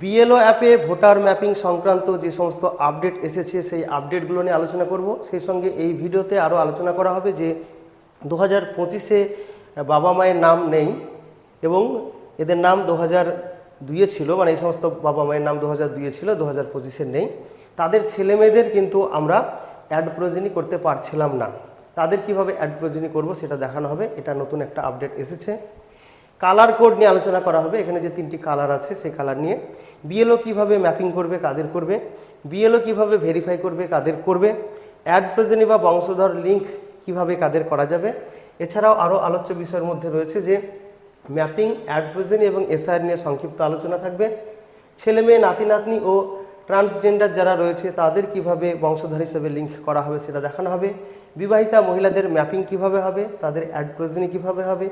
BLO অ্যাপে voter mapping সংক্রান্ত যে সমস্ত আপডেট এসেছে, সেই আপডেটগুলো নিয়ে আলোচনা করব। সেই সঙ্গে এই ভিডিওতে আরও আলোচনা করা হবে যে দু হাজার পঁচিশে বাবা মায়ের নাম নেই এবং এদের নাম দু হাজার দুইয়ে ছিল মানে এই সমস্ত বাবা মায়ের নাম দু হাজার দুইয়ে ছিল, দু হাজার পঁচিশের নেই। তাদের ছেলে মেয়েদের কিন্তু আমরা অ্যাড প্রয়োজনই করতে পারছিলাম না। তাদের কীভাবে অ্যাড প্রয়োজনই করব সেটা দেখানো হবে। এটা নতুন একটা আপডেট এসেছে। কালার কোড নিয়ে আলোচনা করা হবে। এখানে যে তিনটি কালার আছে, সেই কালার নিয়ে বিএলও কীভাবে ম্যাপিং করবে, কাদের করবে বিএলও কীভাবে ভেরিফাই করবে, কাদের করবে অ্যাড প্রয়োজনী বা বংশধর লিঙ্ক কীভাবে কাদের করা যাবে। এছাড়াও আরও আলোচ্য বিষয়ের মধ্যে রয়েছে যে ম্যাপিং অ্যাড প্রয়োজনী এবং এসআইআর নিয়ে সংক্ষিপ্ত আলোচনা থাকবে। ছেলে মেয়ে, নাতি, নাতনি ও ট্রান্সজেন্ডার যারা রয়েছে, তাদের কীভাবে বংশধর হিসেবে লিঙ্ক করা হবে সেটা দেখানো হবে। বিবাহিতা মহিলাদের ম্যাপিং কীভাবে হবে, তাদের অ্যাড প্রয়োজনী কীভাবে হবে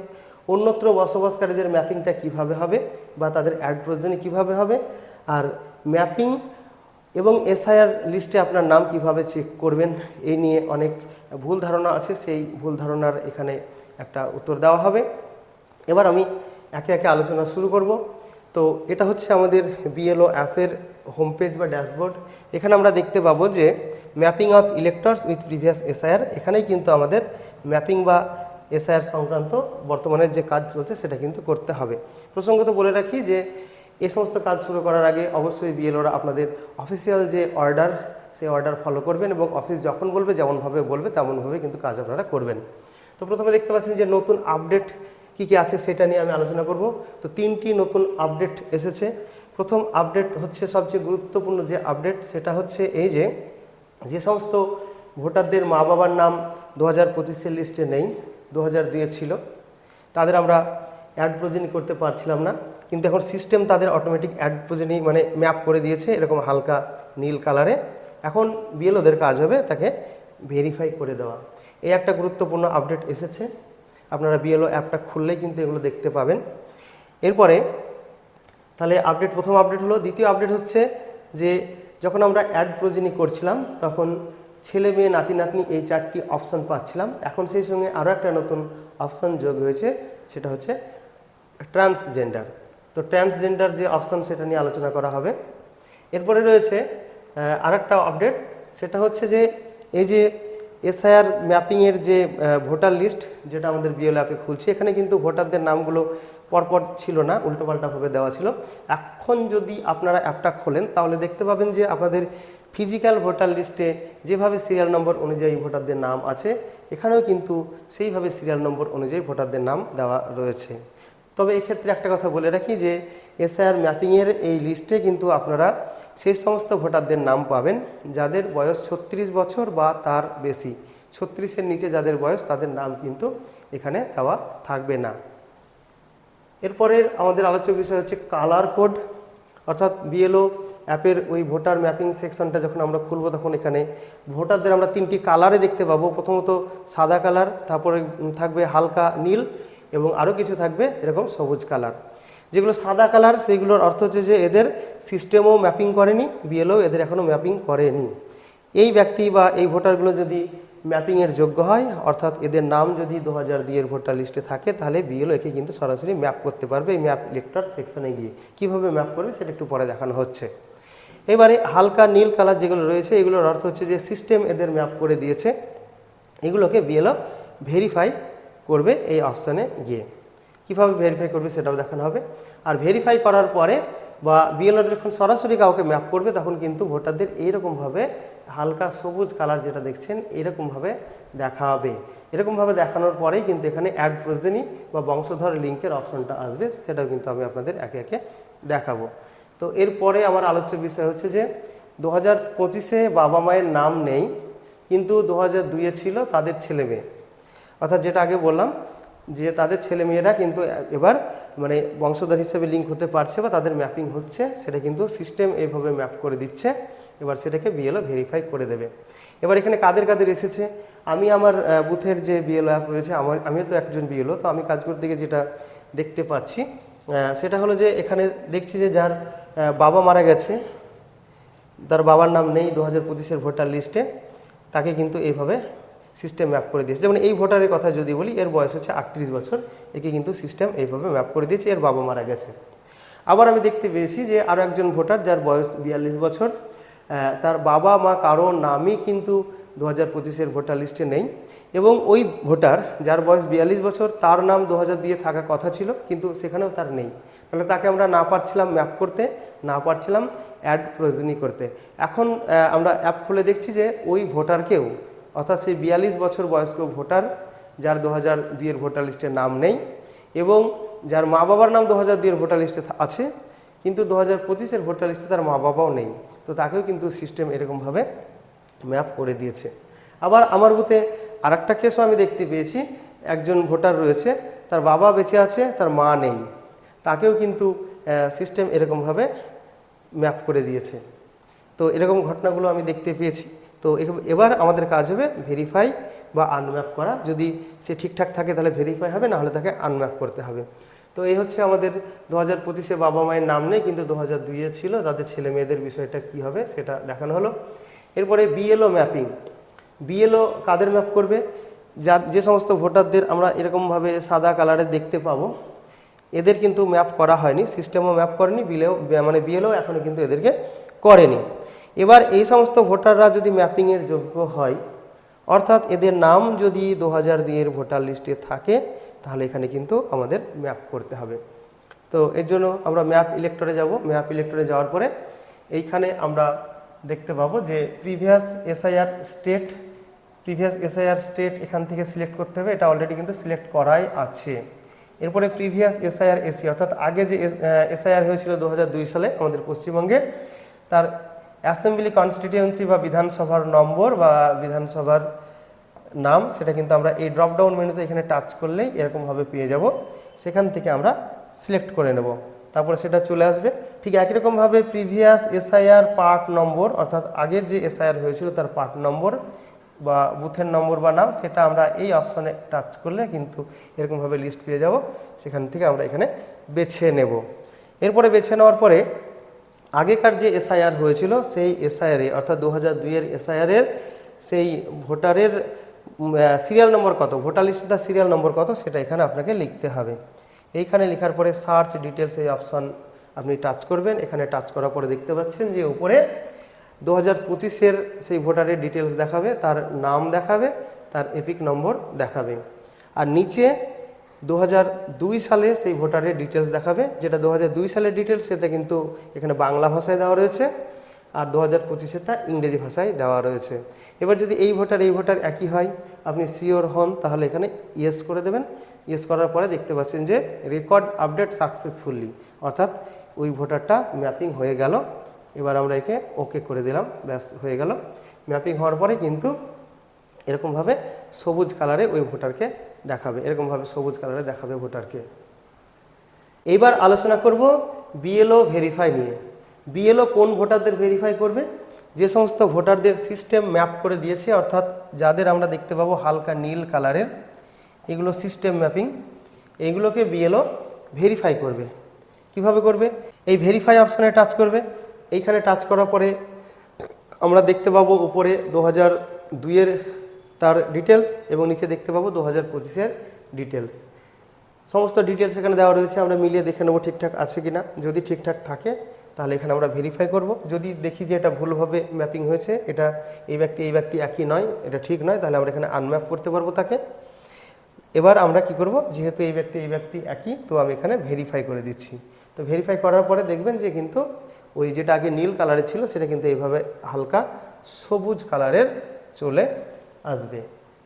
অন্যত্র বসবাসকারীদের ম্যাপিংটা কীভাবে হবে বা তাদের অ্যাড প্রয়োজনী কীভাবে হবে, আর ম্যাপিং এবং এসআইআর লিস্টে আপনার নাম কীভাবে চেক করবেন, এই নিয়ে অনেক ভুল ধারণা আছে, সেই ভুল ধারণার এখানে একটা উত্তর দেওয়া হবে। এবার আমি একে একে আলোচনা শুরু করব। তো এটা হচ্ছে আমাদের বিএলও অ্যাপের হোম পেজ বা ড্যাশবোর্ড এখানে আমরা দেখতে পাবো যে mapping of electors with previous SIR এখানেই কিন্তু আমাদের ম্যাপিং বা এসআইআর সংক্রান্ত বর্তমানে যে কাজ চলছে সেটা কিন্তু করতে হবে। প্রসঙ্গত বলে রাখি যে, এ সমস্ত কাজ শুরু করার আগে অবশ্যই বিএলওরা আপনাদের অফিসিয়াল যে অর্ডার, সেই অর্ডার ফলো করবেন এবং অফিস যখন বলবে, যেমনভাবে বলবে, তেমনভাবে কিন্তু কাজ আপনারা করবেন। তো প্রথমে দেখতে পাচ্ছেন যে নতুন আপডেট কী কী আছে সেটা নিয়ে আমি আলোচনা করব। তো তিনটি নতুন আপডেট এসেছে। প্রথম আপডেট হচ্ছে সবচেয়ে গুরুত্বপূর্ণ যে আপডেট, সেটা হচ্ছে এই যে যে সমস্ত ভোটারদের মা বাবার নাম দু হাজার পঁচিশের লিস্টে নেই দু হাজার ছিল। তাদের আমরা অ্যাড প্রোজেনি করতে পারছিলাম না। কিন্তু এখন সিস্টেম তাদের অটোমেটিক অ্যাড প্রোজেনি মানে ম্যাপ করে দিয়েছে এরকম হালকা নীল কালারে এখন বিএলওদের কাজ হবে তাকে ভেরিফাই করে দেওয়া। এই একটা গুরুত্বপূর্ণ আপডেট এসেছে। আপনারা বিএলও অ্যাপটা খুললেই কিন্তু এগুলো দেখতে পাবেন। এরপরে তাহলে আপডেট প্রথম আপডেট হলো, দ্বিতীয় আপডেট হচ্ছে যে যখন আমরা অ্যাড প্রোজেনি করছিলাম, তখন ছেলে মেয়ে, নাতি, নাতনি এই চারটি অপশান পাচ্ছিলাম। এখন সেই সঙ্গে আরও একটা নতুন অপশান যোগ হয়েছে, সেটা হচ্ছে ট্রান্সজেন্ডার তো ট্রান্সজেন্ডার যে অপশান সেটা নিয়ে আলোচনা করা হবে। এরপরে রয়েছে আর একটা আপডেট সেটা হচ্ছে যে এই যে এসআইআর ম্যাপিংয়ের যে ভোটার লিস্ট যেটা আমাদের বিএল অ্যাপে খুলছে, এখানে কিন্তু ভোটারদের নামগুলো পরপর ছিল না, উল্টোপাল্টাভাবে দেওয়া ছিল। এখন যদি আপনারা অ্যাপটা খোলেন, তাহলে দেখতে পাবেন যে আপনাদের ফিজিক্যাল ভোটার লিস্টে যেভাবে সিরিয়াল নম্বর অনুযায়ী ভোটারদের নাম আছে, এখানেও কিন্তু সেইভাবে সিরিয়াল নম্বর অনুযায়ী ভোটারদের নাম দেওয়া রয়েছে। তবে এক্ষেত্রে একটা কথা বলে রাখি যে এসআইআর ম্যাপিংয়ের এই লিস্টে কিন্তু আপনারা সেই সমস্ত ভোটারদের নাম পাবেন যাদের বয়স ছত্রিশ বছর বা তার বেশি। ছত্রিশের নিচে যাদের বয়স, তাদের নাম কিন্তু এখানে দেওয়া থাকবে না। এরপরে আমাদের আলোচ্য বিষয় হচ্ছে কালার কোড অর্থাৎ বিএলও অ্যাপের ওই ভোটার ম্যাপিং সেকশনটা যখন আমরা খুলবো তখন এখানে ভোটারদের আমরা তিনটি কালারে দেখতে পাবো। প্রথমত সাদা কালার, তারপরে থাকবে হালকা নীল এবং আরও কিছু থাকবে এরকম সবুজ কালার। যেগুলো সাদা কালার সেইগুলোর অর্থ হচ্ছে যে এদের সিস্টেমও ম্যাপিং করেনি, বিএলও এদের এখনও ম্যাপিং করেনি। এই ব্যক্তি বা এই ভোটারগুলো যদি ম্যাপিংয়ের যোগ্য হয়, অর্থাৎ এদের নাম যদি দু হাজার দুইয়ের ভোটার লিস্টে থাকে, তাহলে বিএলও একে কিন্তু সরাসরি ম্যাপ করতে পারবে এই ম্যাপ ইলেক্টর সেকশনে গিয়ে। কীভাবে ম্যাপ করবে সেটা একটু পরে দেখানো হচ্ছে। এবারে হালকা নীল কালার যেগুলো রয়েছে, এগুলোর অর্থ হচ্ছে যে সিস্টেম এদের ম্যাপ করে দিয়েছে। এগুলোকে বিএলও ভেরিফাই করবে এই অপশানে গিয়ে। কীভাবে ভেরিফাই করবে সেটাও দেখানো হবে। আর ভেরিফাই করার পরে বা বিএলও যখন সরাসরি কাউকে ম্যাপ করবে, তখন কিন্তু ভোটারদের এইরকমভাবে হালকা সবুজ কালার যেটা দেখছেন, এরকমভাবে দেখা হবে। এরকমভাবে দেখানোর পরেই কিন্তু এখানে অ্যাড প্রয়োজনী বা বংশধর লিঙ্কের অপশনটা আসবে, সেটাও কিন্তু আমি আপনাদের একে একে দেখাবো। তো এরপরে আমার আলোচ্য বিষয় হচ্ছে যে দু হাজার পঁচিশে বাবা মায়ের নাম নেই, কিন্তু দু হাজার দুইয়ে ছিল তাদের ছেলে মেয়ে। অর্থাৎ যেটা আগে বললাম, যে তাদের ছেলে মেয়েরা কিন্তু এবার মানে বংশধর হিসেবে লিঙ্ক হতে পারছে বা তাদের ম্যাপিং হচ্ছে, সেটা কিন্তু সিস্টেম এইভাবে ম্যাপ করে দিচ্ছে, এবার সেটাকে বিএলও ভেরিফাই করে দেবে। এবার এখানে কাদের কাদের এসেছে? আমি আমার বুথের যে বিএলও অ্যাপ রয়েছে, আমার, আমিও তো একজন বিএলও তো আমি কাজ করতে গিয়ে যেটা দেখতে পাচ্ছি সেটা হলো যে এখানে দেখছি যে যার বাবা মারা গেছে। তার বাবার নাম নেই দু হাজার পঁচিশের ভোটার লিস্টে। তাকে কিন্তু এইভাবে সিস্টেম ম্যাপ করে দিয়েছে। যেমন এই ভোটারের কথা যদি বলি, এর বয়স হচ্ছে আটত্রিশ বছর। একে কিন্তু সিস্টেম এইভাবে ম্যাপ করে দিয়েছে, এর বাবা মারা গেছে। আবার আমি দেখতে পেয়েছি যে আরও একজন ভোটার, যার বয়স বিয়াল্লিশ বছর। তার বাবা মা কারও নামই কিন্তু দু হাজার পঁচিশের ভোটার লিস্টে নেই এবং ওই ভোটার যার বয়স বিয়াল্লিশ বছর, তার নাম দু হাজার দিয়ে থাকা কথা ছিল, কিন্তু সেখানেও তার নেই। তাহলে তাকে আমরা না পারছিলাম ম্যাপ করতে, না পারছিলাম অ্যাড প্রয়োজনই করতে। এখন আমরা অ্যাপ খুলে দেখছি যে ওই ভোটারকেও, অর্থাৎ সেই বিয়াল্লিশ বছর বয়স্ক ভোটার যার দু হাজার দুইয়ের ভোটার লিস্টে নাম নেই এবং যার মা বাবার নাম দু হাজার দুইয়ের ভোটার লিস্টে আছে, কিন্তু দু হাজার পঁচিশের ভোটার লিস্টে তার মা বাবাও নেই। তো তাকেও কিন্তু সিস্টেম এরকমভাবে ম্যাপ করে দিয়েছে। আবার আমার বুথে আর একটা কেসও আমি দেখতে পেয়েছি। একজন ভোটার রয়েছে, তার বাবা বেঁচে আছে, তার মা নেই। তাকেও কিন্তু সিস্টেম এরকমভাবে ম্যাপ করে দিয়েছে। তো এরকম ঘটনাগুলো আমি দেখতে পেয়েছি। তো এবার আমাদের কাজ হবে ভেরিফাই বা আনম্যাপ করা। যদি সে ঠিকঠাক থাকে তাহলে ভেরিফাই হবে, নাহলে তাকে আনম্যাপ করতে হবে। তো এই হচ্ছে আমাদের দু হাজার পঁচিশে বাবা মায়ের নাম নেই, কিন্তু দু হাজার দুইয়ে ছিল। তাদের ছেলে মেয়েদের বিষয়টা কি হবে সেটা দেখানো হলো। এরপরে বিএলও ম্যাপিং বিএলও কাদের ম্যাপ করবে? যা, যে সমস্ত ভোটারদের আমরা এরকমভাবে সাদা কালারে দেখতে পাবো, এদের কিন্তু ম্যাপ করা হয়নি সিস্টেমও ম্যাপ করেনি বিলেও মানে বিএলও এখনও কিন্তু এদেরকে করেনি। এবার এই সমস্ত ভোটাররা যদি ম্যাপিংয়ের যোগ্য হয়, অর্থাৎ এদের নাম যদি দু হাজার দুইয়ের ভোটার লিস্টে থাকে, তাহলে এখানে কিন্তু আমাদের ম্যাপ করতে হবে। তো এর জন্য আমরা ম্যাপ ইলেক্টরে যাব। ম্যাপ ইলেক্টরে যাওয়ার পরে এইখানে আমরা দেখতে পাবো যে previous SIR state previous SIR state এখান থেকে সিলেক্ট করতে হবে। এটা অলরেডি কিন্তু সিলেক্ট করাই আছে। এরপরে প্রিভিয়াস এসআইআর এসি অর্থাৎ আগে যে এসআইআর হয়েছিল দু হাজার দুই সালে আমাদের পশ্চিমবঙ্গে, তার অ্যাসেম্বলি কনস্টিটিউয়েন্সি বা বিধানসভার নম্বর বা বিধানসভার নাম, সেটা কিন্তু আমরা এই ড্রপডাউন মেনুতে এখানে টাচ করলেই এরকমভাবে পেয়ে যাব। সেখান থেকে আমরা সিলেক্ট করে নেব। তারপরে সেটা চলে আসবে। ঠিক একই রকমভাবে প্রিভিয়াস এসআইআর পার্ট নম্বর অর্থাৎ আগের যে এসআইআর হয়েছিল তার পার্ট নম্বর বা বুথের নম্বর বা নাম, সেটা আমরা এই অপশনে টাচ করলে কিন্তু এরকমভাবে লিস্ট পেয়ে যাব। সেখান থেকে আমরা এখানে বেছে নেব। এরপরে বেছে নেওয়ার পরে আগেকার যে এসআইআর হয়েছিল, সেই এসআইআরে অর্থাৎ দু হাজার দুইয়ের এসআইআরের সেই ভোটারের সিরিয়াল নম্বর কত? ভোটার লিস্টে তার সিরিয়াল নম্বর কত? সেটা এখানে আপনাকে লিখতে হবে। এইখানে লেখার পরে সার্চ ডিটেলস এই অপশন আপনি টাচ করবেন। এখানে টাচ করার পরে দেখতে পাচ্ছেন যে উপরে দু হাজার পঁচিশের সেই ভোটারের ডিটেলস দেখাবে, তার নাম দেখাবে, তার এপিক নম্বর দেখাবে। আর নিচে দু দুই সালে সেই ভোটারের ডিটেলস দেখাবে, যেটা দু দুই সালের ডিটেলস সেটা কিন্তু এখানে বাংলা ভাষায় দেওয়া রয়েছে আর দু হাজার পঁচিশেরটা ইংরেজি ভাষায় দেওয়া রয়েছে। এবার যদি এই ভোটার এই ভোটার একই হয়, আপনি সিওর হন, তাহলে এখানে ইয়েস করে দেবেন। ইয়েস করার পরে দেখতে পাচ্ছেন যে রেকর্ড আপডেট সাকসেসফুলি অর্থাৎ ওই ভোটারটা ম্যাপিং হয়ে গেল। এবার আমরা একে ওকে করে দিলাম, ব্যাস হয়ে গেল। ম্যাপিং হওয়ার পরে কিন্তু এরকমভাবে সবুজ কালারে ওই ভোটারকে দেখাবে, এরকমভাবে সবুজ কালারে দেখাবে ভোটারকে। এইবার আলোচনা করব বিএলও ভেরিফাই নিয়ে। বিএলও কোন ভোটারদের ভেরিফাই করবে? যে সমস্ত ভোটারদের সিস্টেম ম্যাপ করে দিয়েছে, অর্থাৎ যাদের আমরা দেখতে পাবো হালকা নীল কালারের এগুলো সিস্টেম ম্যাপিং এইগুলোকে বিএলও ভেরিফাই করবে। কীভাবে করবে? এই ভেরিফাই অপশানে টাচ করবে। এইখানে টাচ করার পরে আমরা দেখতে পাবো উপরে দু হাজার দুইয়ের তার ডিটেলস এবং নিচে দেখতে পাবো দু হাজার পঁচিশের ডিটেলস সমস্ত ডিটেলস এখানে দেওয়া রয়েছে, আমরা মিলিয়ে দেখে নেব ঠিকঠাক আছে কি না যদি ঠিকঠাক থাকে, তাহলে এখানে আমরা ভেরিফাই করব। যদি দেখি যে এটা ভুলভাবে ম্যাপিং হয়েছে, এটা এই ব্যক্তি এই ব্যক্তি একই নয়, এটা ঠিক নয়, তাহলে আমরা এখানে আনম্যাপ করতে পারব তাকে। এবার আমরা কি করব? যেহেতু এই ব্যক্তি এই ব্যক্তি একই, তো আমি এখানে ভেরিফাই করে দিচ্ছি। তো ভেরিফাই করার পরে দেখবেন যে কিন্তু ওই যেটা আগে নীল কালারের ছিল, সেটা কিন্তু এইভাবে হালকা সবুজ কালারের চলে আসবে।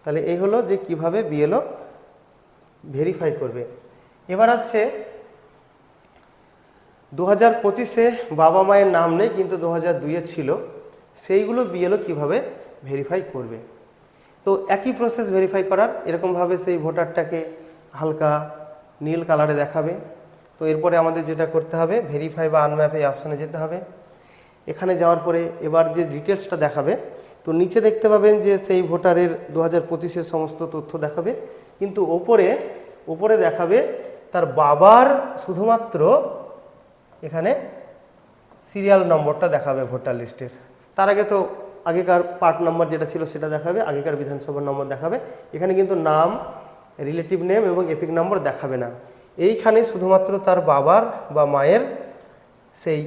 তাহলে এই হলো যে কীভাবে বিএলও ভেরিফাই করবে। এবার আসছে দু হাজার পঁচিশে বাবা মায়ের নাম নেই, কিন্তু দু হাজার দুইয়ে ছিল। সেইগুলো বিএলও কীভাবে ভেরিফাই করবে? তো একই প্রসেস ভেরিফাই করার, এরকমভাবে সেই ভোটারটাকে হালকা নীল কালারে দেখাবে। তো এরপরে আমাদের যেটা করতে হবে ভেরিফাই বা আনম্যাপ এই অপশানে যেতে হবে। এখানে যাওয়ার পরে এবার যে ডিটেলসটা দেখাবে, তো নিচে দেখতে পাবেন যে সেই ভোটারের দু হাজার সমস্ত তথ্য দেখাবে। কিন্তু ওপরে ওপরে দেখাবে তার বাবার শুধুমাত্র এখানে সিরিয়াল নম্বরটা দেখাবে ভোটার লিস্টের তার আগে তো আগেকার পার্ট নাম্বার যেটা ছিল সেটা দেখাবে, আগেকার বিধানসভার নম্বর দেখাবে। এখানে কিন্তু নাম রিলেটিভ নেম এবং এপিক নম্বর দেখাবে না। এইখানে শুধুমাত্র তার বাবার বা মায়ের সেই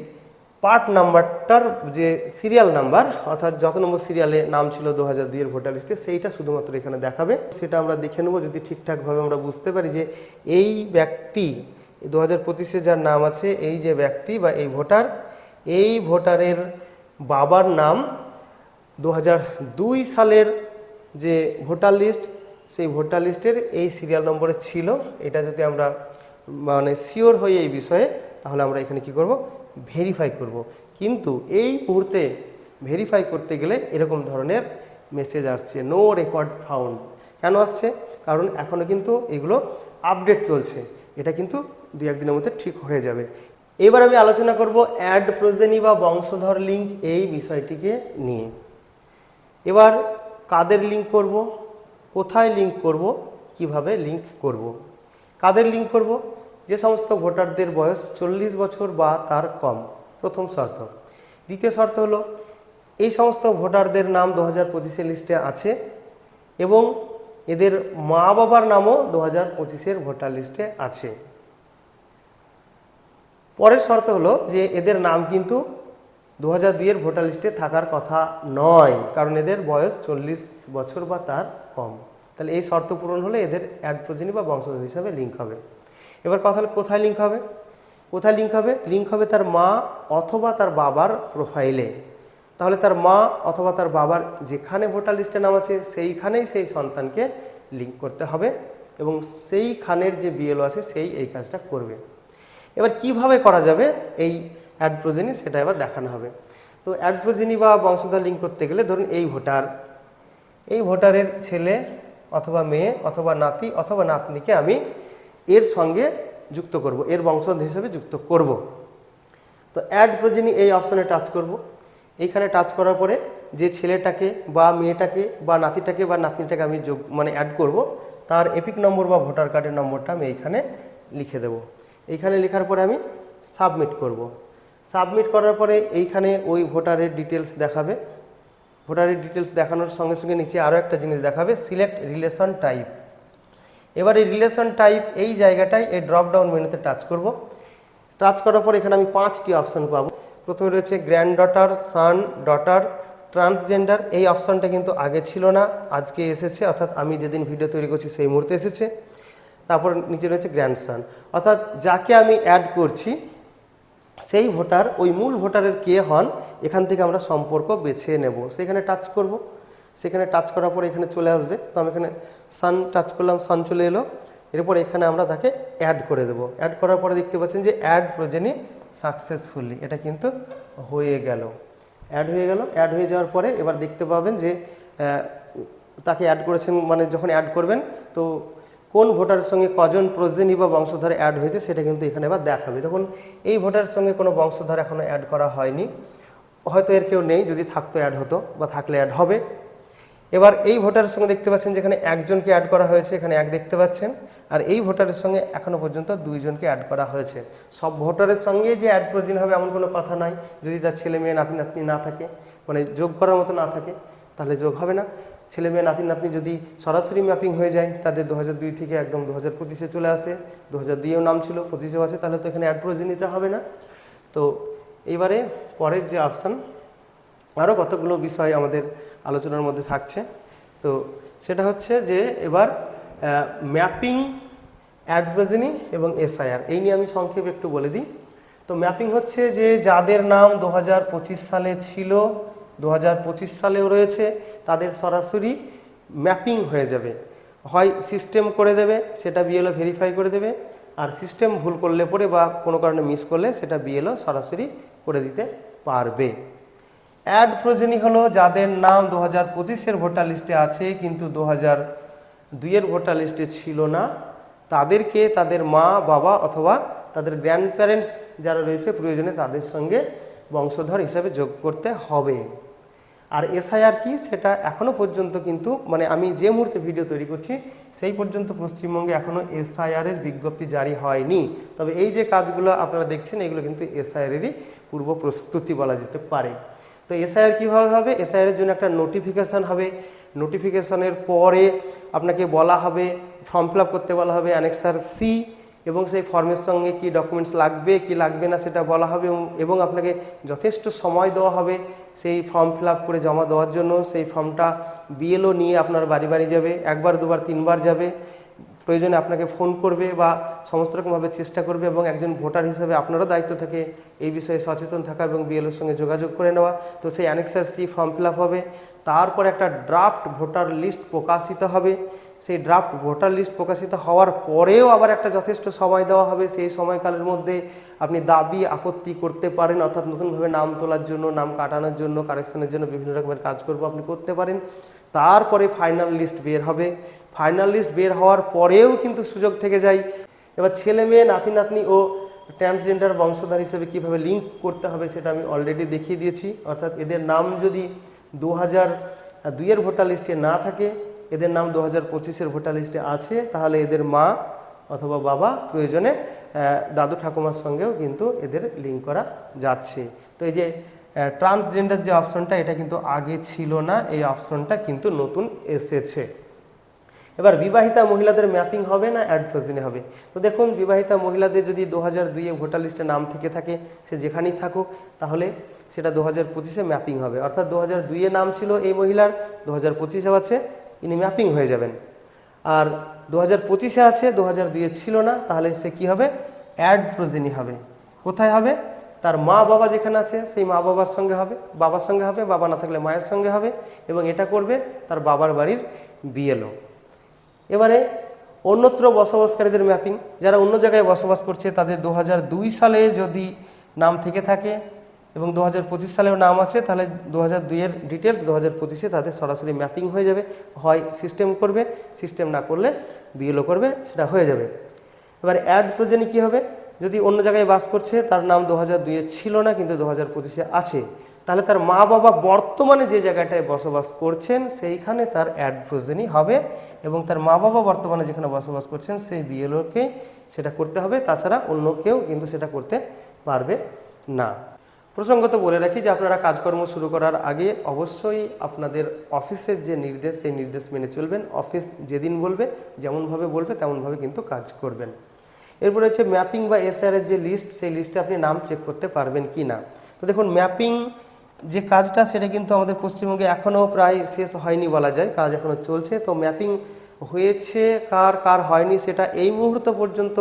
পার্ট নাম্বারটার যে সিরিয়াল নাম্বার অর্থাৎ যত নম্বর সিরিয়ালে নাম ছিল দু হাজার দুইয়ের ভোটার লিস্টে সেইটা শুধুমাত্র এখানে দেখাবে। সেটা আমরা দেখে নেব যদি ঠিকঠাকভাবে আমরা বুঝতে পারি যে এই ব্যক্তি দু হাজার পঁচিশে যার নাম আছে, এই যে ব্যক্তি বা এই ভোটার এই ভোটারের বাবার নাম দু সালের যে ভোটার লিস্ট, সেই ভোটার লিস্টের এই সিরিয়াল নম্বরে ছিল। এটা যদি আমরা মানে শিওর হই এই বিষয়ে, তাহলে আমরা এখানে কি করব? ভেরিফাই করব। কিন্তু এই মুহূর্তে ভেরিফাই করতে গেলে এরকম ধরনের মেসেজ আসছে নো রেকর্ড ফাউন্ড কেন আসছে? কারণ এখনও কিন্তু এগুলো আপডেট চলছে। এটা কিন্তু দু একদিনের মধ্যে ঠিক হয়ে যাবে। এবার আমি আলোচনা করব অ্যাড প্রোজেনি বা বংশধর লিঙ্ক এই বিষয়টিকে নিয়ে। এবার কাদের লিঙ্ক করব? কোথায় লিঙ্ক করব? কীভাবে লিঙ্ক করব? কাদের লিঙ্ক করব? যে সমস্ত ভোটারদের বয়স চল্লিশ বছর বা তার কম। প্রথম শর্ত। দ্বিতীয় শর্ত হলো, এই সমস্ত ভোটারদের নাম দু হাজার পঁচিশের লিস্টে আছে এবং এদের মা বাবার নামও দু হাজার পঁচিশের ভোটার লিস্টে আছে। পরের শর্ত হলো যে এদের নাম কিন্তু দু হাজার দুইয়ের ভোটার লিস্টে থাকার কথা নয়, কারণ এদের বয়স চল্লিশ বছর বা তার কম। তাহলে এই শর্ত পূরণ হলে এদের অ্যাড প্রজনী বা বংশধর হিসাবে লিঙ্ক হবে। এবার কথা হলো কোথায় লিঙ্ক হবে? কোথায় লিঙ্ক হবে? লিঙ্ক হবে তার মা অথবা তার বাবার প্রোফাইলে তাহলে তার মা অথবা তার বাবার যেখানে ভোটার লিস্টে নাম আছে, সেইখানেই সেই সন্তানকে লিঙ্ক করতে হবে এবং সেইখানের যে বিএলও আছে, সেই এই কাজটা করবে। এবার কীভাবে করা যাবে? এই অ্যাডপ্রোজেনি সেটা এবার দেখানো হবে। তো অ্যাডপ্রোজেনি বা বংশধর লিঙ্ক করতে গেলে ধরুন এই ভোটার, এই ভোটারের ছেলে অথবা মেয়ে অথবা নাতি অথবা নাতনিকে আমি এর সঙ্গে যুক্ত করব, এর বংশধর হিসেবে যুক্ত করব। তো অ্যাড প্রোজেনি এই অপশনে টাচ করব। এইখানে টাচ করার পরে যে ছেলেটাকে বা মেয়েটাকে বা নাতিটাকে বা নাতনিটাকে আমি যোগ মানে অ্যাড করব, তার এপিক নম্বর বা ভোটার কার্ডের নম্বরটা আমি এইখানে লিখে দেব। এইখানে লেখার পরে আমি সাবমিট করব। সাবমিট করার পরে এইখানে ওই ভোটারের ডিটেলস দেখাবে। ভোটারের ডিটেলস দেখানোর সঙ্গে সঙ্গে নিচে আরও একটা জিনিস দেখাবে সিলেক্ট রিলেশন টাইপ এবার এই রিলেশন টাইপ এই জায়গাটায় এই ড্রপডাউন মেনুতে টাচ করব। টাচ করার পর এখানে আমি পাঁচটি অপশন পাবো। প্রথমে রয়েছে grand daughter son daughter transgender এই অপশনটা কিন্তু আগে ছিল না, আজকে এসেছে, অর্থাৎ আমি যেদিন ভিডিও তৈরি করছি সেই মুহূর্তে এসেছে। তারপর নিচে রয়েছে গ্র্যান্ডসান অর্থাৎ যাকে আমি অ্যাড করছি সেই ভোটার, ওই মূল ভোটারের কে হন, এখান থেকে আমরা সম্পর্ক বেছে নেব। সেখানে টাচ করব। সেখানে টাচ করার পর এখানে চলে আসবে। তো আমি এখানে সান টাচ করলাম সান চলে এলো। এরপর এখানে আমরা তাকে অ্যাড করে দেবো। অ্যাড করার পরে দেখতে পাচ্ছেন যে অ্যাড প্রজেনি সাকসেসফুলি এটা কিন্তু হয়ে গেল। অ্যাড হয়ে গেল। অ্যাড হয়ে যাওয়ার পরে এবার দেখতে পাবেন যে তাকে অ্যাড করেছেন মানে যখন অ্যাড করবেন, তো কোন ভোটারের সঙ্গে কজন প্রজেনি বা বংশধর অ্যাড হয়েছে সেটা কিন্তু এখানে এবার দেখাবে। দেখুন, এই ভোটারের সঙ্গে কোনো বংশধর এখনও অ্যাড করা হয়নি। হয়তো এর কেউ নেই, যদি থাকতো অ্যাড হতো বা থাকলে অ্যাড হবে। এবার এই ভোটারের সঙ্গে দেখতে পাচ্ছেন যেখানে একজনকে অ্যাড করা হয়েছে, এখানে এক দেখতে পাচ্ছেন। আর এই ভোটারের সঙ্গে এখনও পর্যন্ত দুইজনকে অ্যাড করা হয়েছে। সব ভোটারের সঙ্গে যে অ্যাড প্রয়োজন হবে এমন কোনো কথা নাই। যদি তার ছেলে মেয়ে নাতি নাতনি না থাকে মানে যোগ করার মতো না থাকে, তাহলে যোগ হবে না। ছেলে মেয়ে, নাতি নাতনি যদি সরাসরি ম্যাপিং হয়ে যায়, তাদের দু দুই থেকে একদম দু হাজার পঁচিশে চলে আসে। দু হাজার দুইয়েও নাম ছিল, পঁচিশেও আছে, তাহলে তো এখানে অ্যাড প্রয়োজনীয়তা হবে না। তো এইবারে পরের যে অপশান আরও কতগুলো বিষয় আমাদের আলোচনার মধ্যে থাকছে। তো সেটা হচ্ছে যে এবার ম্যাপিং অ্যাডভার্জনি এবং এসআইআর এই নিয়ে আমি সংক্ষেপে একটু বলে দিই। তো ম্যাপিং হচ্ছে যে যাদের নাম দু হাজার পঁচিশ সালে ছিল দু হাজার পঁচিশ সালেও রয়েছে, তাদের সরাসরি ম্যাপিং হয়ে যাবে। হয় সিস্টেম করে দেবে, সেটা বিএলও ভেরিফাই করে দেবে, আর সিস্টেম ভুল করলে পরে বা কোনো কারণে মিস করলে সেটা বিএলও সরাসরি করে দিতে পারবে। অ্যাড প্রয়োজনী হলো যাদের নাম দু হাজার পঁচিশের ভোটার লিস্টে আছে, কিন্তু দু হাজার দুইয়ের ভোটার লিস্টে ছিল না, তাদেরকে তাদের মা, বাবা অথবা তাদের গ্র্যান্ড প্যারেন্টস যারা রয়েছে, প্রয়োজনে তাদের সঙ্গে বংশধর হিসাবে যোগ করতে হবে। আর এসআইআর কি? সেটা এখনও পর্যন্ত কিন্তু মানে আমি যে মুহূর্তে ভিডিও তৈরি করছি, সেই পর্যন্ত পশ্চিমবঙ্গে এখনও এসআইআর এর বিজ্ঞপ্তি জারি হয়নি। তবে এই যে কাজগুলো আপনারা দেখছেন, এগুলো কিন্তু এসআইআর এরই পূর্ব প্রস্তুতি বলা যেতে পারে। তো এসআইআর কীভাবে হবে? এসআইআর এর জন্য একটা নোটিফিকেশান হবে। নোটিফিকেশনের পরে আপনাকে বলা হবে ফর্ম ফিল করতে বলা হবে অ্যানেক্সার সি এবং সেই ফর্মের সঙ্গে কি ডকুমেন্টস লাগবে, কি লাগবে না সেটা বলা হবে এবং- আপনাকে যথেষ্ট সময় দেওয়া হবে সেই ফর্ম ফিল করে জমা দেওয়ার জন্য। সেই ফর্মটা বিএলও নিয়ে আপনার বাড়ি বাড়ি যাবে, একবার, দুবার, তিনবার যাবে। প্রয়োজনে আপনাকে ফোন করবে বা সমস্ত রকমভাবে চেষ্টা করবে এবং একজন ভোটার হিসেবে আপনারও দায়িত্ব থাকে এই বিষয়ে সচেতন থাকা এবং বিএলওর সঙ্গে যোগাযোগ করে নেওয়া। তো সেই অ্যানেক্সার সি ফর্ম ফিল হবে। তারপর একটা ড্রাফট ভোটার লিস্ট প্রকাশিত হবে। সেই ড্রাফট ভোটার লিস্ট প্রকাশিত হওয়ার পরেও আবার একটা যথেষ্ট সময় দেওয়া হবে। সেই সময়কালের মধ্যে আপনি দাবি আপত্তি করতে পারেন, অর্থাৎ নতুনভাবে নাম তোলার জন্য, নাম কাটানোর জন্য কারেকশনের জন্য বিভিন্ন রকমের কাজ করব আপনি করতে পারেন। তারপরে ফাইনাল লিস্ট বের হবে। ফাইনাল লিস্ট বের হওয়ার পরেও কিন্তু সুযোগ থেকে যায়। এবার ছেলে মেয়ে, নাতি নাতনি ও ট্রান্সজেন্ডার বংশধর হিসেবে কীভাবে লিঙ্ক করতে হবে সেটা আমি অলরেডি দেখিয়ে দিয়েছি। অর্থাৎ এদের নাম যদি দু হাজার দুইয়ের ভোটার লিস্টে না থাকে এদের নাম দু হাজার পঁচিশের ভোটার লিস্টে আছে, তাহলে এদের মা অথবা বাবা প্রয়োজনে দাদু ঠাকুমার সঙ্গেও কিন্তু এদের লিঙ্ক করা যাচ্ছে। তো এই যে ট্রান্সজেন্ডার যে অপশনটা এটা কিন্তু আগে ছিল না, এই অপশনটা কিন্তু নতুন এসেছে। এবার বিবাহিতা মহিলাদের ম্যাপিং হবে না অ্যাড্রোজেনে হবে? তো দেখুন, বিবাহিতা মহিলাদের যদি দু হাজার দুইয়ে ভোটার লিস্টে নাম থেকে থাকে, সে যেখানেই থাকুক, তাহলে সেটা দু হাজার পঁচিশে ম্যাপিং হবে। অর্থাৎ দু হাজার দুইয়ে নাম ছিল এই মহিলার দু হাজার পঁচিশেও আছে ইনি ম্যাপিং হয়ে যাবেন। আর দু হাজার পঁচিশে আছে দু হাজার দুইয়ে ছিল না, তাহলে সে কি হবে? অ্যাড প্রোজেনি হবে। কোথায় হবে? তার মা বাবা যেখানে আছে, সেই মা বাবার সঙ্গে হবে, বাবার সঙ্গে হবে, বাবা না থাকলে মায়ের সঙ্গে হবে, এবং এটা করবে তার বাবার বাড়ির বিএলও এবারে অন্যত্র বসবাসকারীদের ম্যাপিং, যারা অন্য জায়গায় বসবাস করছে, তাদের দু হাজার দুই সালে যদি নাম থেকে থাকে এবং দু হাজার পঁচিশ সালেও নাম আছে, তাহলে দু হাজার দুইয়ের ডিটেলস দু হাজার পঁচিশে তাদের সরাসরি ম্যাপিং হয়ে যাবে। হয় সিস্টেম করবে সিস্টেম না করলে বিএলও করবে, সেটা হয়ে যাবে। এবার অ্যাড ফ্রোজেনে কী হবে? যদি অন্য জায়গায় বাস করছে, তার নাম দু হাজার দুইয়ে ছিল না, কিন্তু দু হাজার পঁচিশে আছে। তাহলে তার মা বাবা বর্তমানে যে জায়গাটায় বসবাস করছেন, সেইখানে তার অ্যাড ফ্রোজেনই হবে এবং তার মা বাবা বর্তমানে যেখানে বসবাস করছেন, সেই বিএলওকেই সেটা করতে হবে। তাছাড়া অন্য কেউ কিন্তু সেটা করতে পারবে না। প্রসঙ্গত বলে রাখি যে আপনারা কাজকর্ম শুরু করার আগে অবশ্যই আপনাদের অফিসের যে নির্দেশ, সেই নির্দেশ মেনে চলবেন। অফিস যেদিন বলবে, যেমনভাবে বলবে, তেমনভাবে কিন্তু কাজ করবেন। এরপরে হচ্ছে ম্যাপিং বা এসআর এর যে লিস্ট, সেই লিস্টে আপনি নাম চেক করতে পারবেন কি না। তো দেখুন, ম্যাপিং যে কাজটা, সেটা কিন্তু আমাদের পশ্চিমবঙ্গে এখনও প্রায় শেষ হয়নি বলা যায়, কাজ এখনও চলছে। তো ম্যাপিং হয়েছে, কার কার হয়নি, সেটা এই মুহূর্ত পর্যন্ত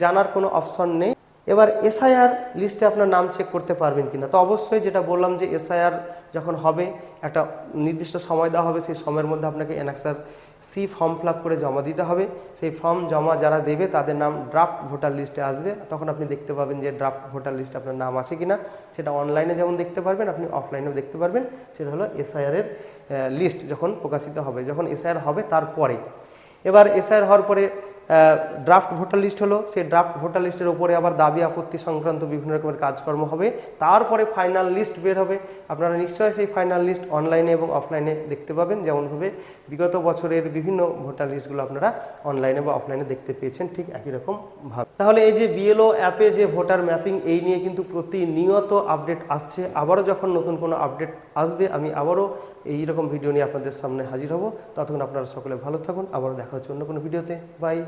জানার কোনো অপশন নেই। এবার এসআইআর লিস্টে আপনার নাম চেক করতে পারবেন কিনা। তো অবশ্যই যেটা বললাম যে এসআইআর যখন হবে, একটা নির্দিষ্ট সময় দেওয়া হবে, সেই সময়ের মধ্যে আপনাকে এনএক্সার সি ফর্ম ফিল করে জমা দিতে হবে। সেই ফর্ম জমা যারা দেবে, তাদের নাম ড্রাফট ভোটার লিস্টে আসবে। তখন আপনি দেখতে পাবেন যে ড্রাফট ভোটার লিস্টে আপনার নাম আছে কিনা। সেটা অনলাইনে যেমন দেখতে পারবেন, আপনি অফলাইনেও দেখতে পারবেন। সেটা হলো এসআইআর এর লিস্ট যখন প্রকাশিত হবে, যখন এসআইআর হবে তারপরে। এবার এসআইআর হওয়ার পরে ড্রাফট ভোটার লিস্ট হলো। সেই ড্রাফট ভোটার লিস্টের উপরে আবার দাবি, আপত্তি সংক্রান্ত বিভিন্ন রকমের কাজকর্ম হবে। তারপরে ফাইনাল লিস্ট বের হবে। আপনারা নিশ্চয়ই সেই ফাইনাল লিস্ট অনলাইনে এবং অফলাইনে দেখতে পাবেন। যেমনভাবে বিগত বছরের বিভিন্ন ভোটার লিস্টগুলো আপনারা অনলাইনে বা অফলাইনে দেখতে পেয়েছেন। ঠিক একই রকম ভাবে। তাহলে এই যে বিএলও অ্যাপে যে ভোটার ম্যাপিং এই নিয়ে কিন্তু প্রতিনিয়ত আপডেট আসছে। আবারও যখন নতুন কোনো আপডেট আসবে, আমি আবারও এই রকম ভিডিও নিয়ে আপনাদের সামনে হাজির হব। ততক্ষণ আপনারা সকলে ভালো থাকুন। আবারও দেখা হচ্ছে অন্য কোনো ভিডিওতে। বাই।